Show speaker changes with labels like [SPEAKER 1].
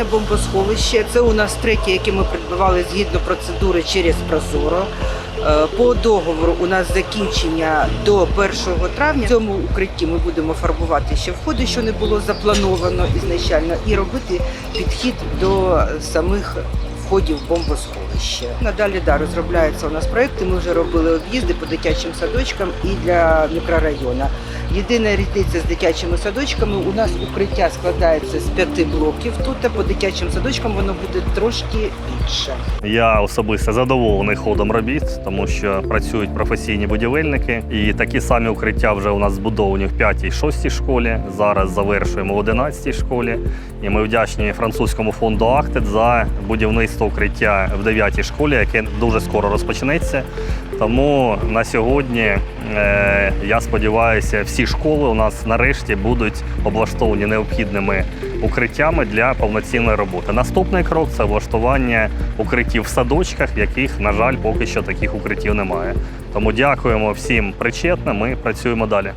[SPEAKER 1] повноцінне бомбосховище. Це у нас третє, яке ми придбавали згідно процедури через Прозоро. Е, По договору у нас закінчення до 1 травня. В цьому укритті ми будемо фарбувати ще входи, що не було заплановано ізначально, і робити підхід до самих входів бомбосховища. Надалі да, розробляються у нас проекти. Ми вже робили об'їзди по дитячим садочкам і для мікрорайону. Єдина різниця з дитячими садочками у нас укриття складається з п'яти блоків. Тут по дитячим садочкам воно буде трошки більше.
[SPEAKER 2] Я особисто задоволений ходом робіт, тому що працюють професійні будівельники, і такі самі укриття вже у нас збудовані в 5-6 школі. Зараз завершуємо в 11 школі. І ми вдячні французькому фонду Ахтед за будівництво укриття в 9 школі, яке дуже скоро розпочнеться. Тому на сьогодні е, я сподіваюся, всі школи у нас нарешті будуть облаштовані необхідними укриттями для повноцінної роботи. Наступний крок це облаштування укриттів в садочках, в яких, на жаль, поки що таких укриттів немає. Тому дякуємо всім причетним. Ми працюємо далі.